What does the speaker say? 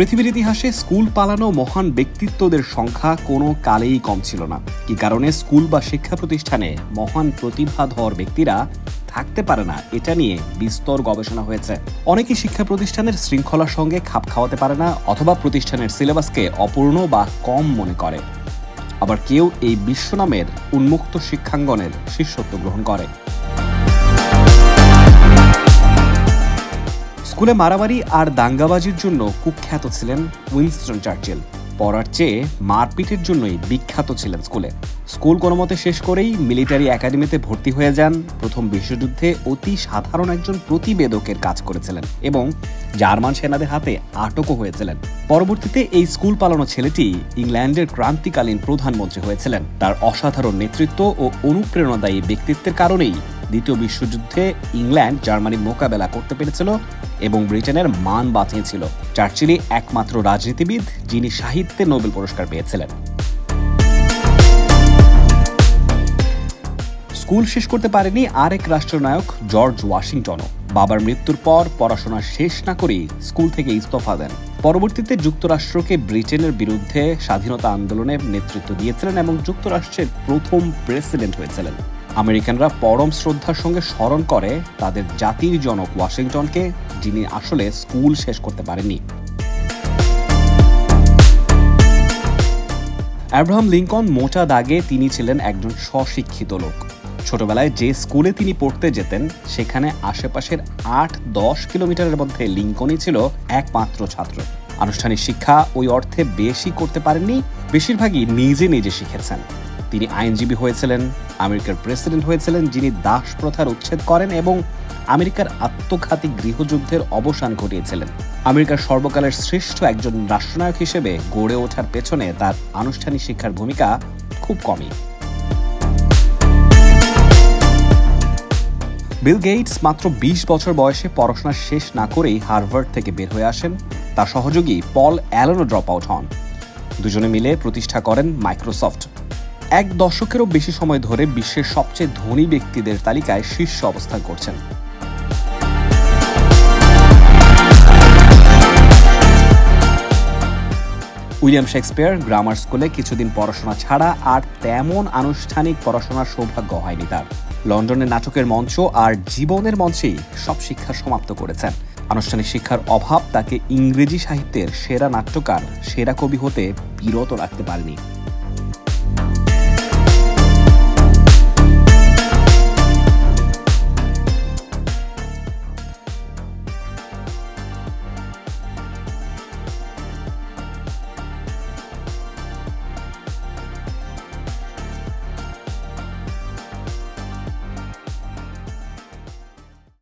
পৃথিবীর ইতিহাসে স্কুল পালানো মহান ব্যক্তিত্বদের সংখ্যা কোনো কালেই কম ছিল না। কি কারণে স্কুল বা শিক্ষা প্রতিষ্ঠানে মহান প্রতিভাধর ব্যক্তিরা থাকতে পারে না, এটা নিয়ে বিস্তর গবেষণা হয়েছে। অনেকে শিক্ষা প্রতিষ্ঠানের শৃঙ্খলার সঙ্গে খাপ খাওয়াতে পারে না অথবা প্রতিষ্ঠানের সিলেবাসকে অপূর্ণ বা কম মনে করে। আবার কেউ এই বিশ্বনামের উন্মুক্ত শিক্ষাঙ্গনের শিষ্যত্ব গ্রহণ করে। স্কুলে মারামারি আর দাঙ্গাবাজির জন্য কুখ্যাত ছিলেন উইনস্টন চার্চিল। পড়ার চেয়ে মারপিটের জন্যই বিখ্যাত ছিলেন স্কুলে। স্কুল কোনো মতে শেষ করেই মিলিটারি একাডেমিতে ভর্তি হয়ে যান। প্রথম বিশ্বযুদ্ধে অতি সাধারণ একজন প্রতিবেদকের কাজ করেছিলেন এবং জার্মান সেনাদের হাতে আটকও হয়েছিলেন। পরবর্তীতে এই স্কুল পালানো ছেলেটি ইংল্যান্ডের ক্রান্তিকালীন প্রধানমন্ত্রী হয়েছিলেন। তার অসাধারণ নেতৃত্ব ও অনুপ্রেরণাদায়ী ব্যক্তিত্বের কারণেই দ্বিতীয় বিশ্বযুদ্ধে ইংল্যান্ড জার্মানির মোকাবেলা করতে পেরেছিল এবং ব্রিটেনের মান বাঁচিয়েছিল। চার্চিলি একমাত্র রাজনীতিবিদ যিনি সাহিত্যে নোবেল পুরস্কার পেয়েছিলেন। স্কুল শেষ করতে পারেনি আরেক রাষ্ট্রনায়ক জর্জ ওয়াশিংটনও। বাবার মৃত্যুর পর পড়াশোনা শেষ না করেই স্কুল থেকে ইস্তফা দেন। পরবর্তীতে যুক্তরাষ্ট্রকে ব্রিটেনের বিরুদ্ধে স্বাধীনতা আন্দোলনের নেতৃত্ব দিয়েছিলেন এবং যুক্তরাষ্ট্রের প্রথম প্রেসিডেন্ট হয়েছিলেন। আমেরিকানরা পরম শ্রদ্ধার সঙ্গে স্মরণ করে তাদের জাতির জনক ওয়াশিংটনকে, যিনি আসলে স্কুল শেষ করতে পারেননি। অ্যাব্রাহাম লিঙ্কন মোটা দাগে তিনি ছিলেন একজন স্বশিক্ষিত লোক। ছোটবেলায় যে স্কুলে তিনি পড়তে যেতেন, সেখানে আশেপাশের আট দশ কিলোমিটারের মধ্যে লিঙ্কনই ছিল একমাত্র ছাত্র। আনুষ্ঠানিক শিক্ষা ওই অর্থে বেশি করতে পারেননি, বেশিরভাগই নিজে নিজে শিখেছেন। তিনি আইনজীবী হয়েছিলেন, আমেরিকার প্রেসিডেন্ট হয়েছিলেন যিনি দাস প্রথার উচ্ছেদ করেন এবং আমেরিকার আত্মঘাতী গৃহযুদ্ধের অবসান ঘটিয়েছিলেন। আমেরিকার সর্বকালের শ্রেষ্ঠ একজন রাষ্ট্রনায়ক হিসেবে গড়ে ওঠার পেছনে তার আনুষ্ঠানিক শিক্ষার ভূমিকা খুব কমই। বিল গেটস মাত্র ২০ বছর বয়সে পড়াশোনা শেষ না করেই হার্ভার্ড থেকে বের হয়ে আসেন। তার সহযোগী পল অ্যালনও ড্রপ আউট হন। দুজনে মিলে প্রতিষ্ঠা করেন মাইক্রোসফট। এক দশকেরও বেশি সময় ধরে বিশ্বের সবচেয়ে ধনী ব্যক্তিদের তালিকায় শীর্ষ অবস্থান করছেন। উইলিয়াম শেক্সপিয়ার গ্রামার স্কুলে কিছুদিন পড়াশোনা ছাড়া আর তেমন আনুষ্ঠানিক পড়াশোনার সৌভাগ্য হয়নি তার। লন্ডনের নাটকের মঞ্চ আর জীবনের মঞ্চেই সব শিক্ষা সমাপ্ত করেছেন। আনুষ্ঠানিক শিক্ষার অভাব তাকে ইংরেজি সাহিত্যের সেরা নাট্যকার, সেরা কবি হতে বিরত রাখতে পারেনি।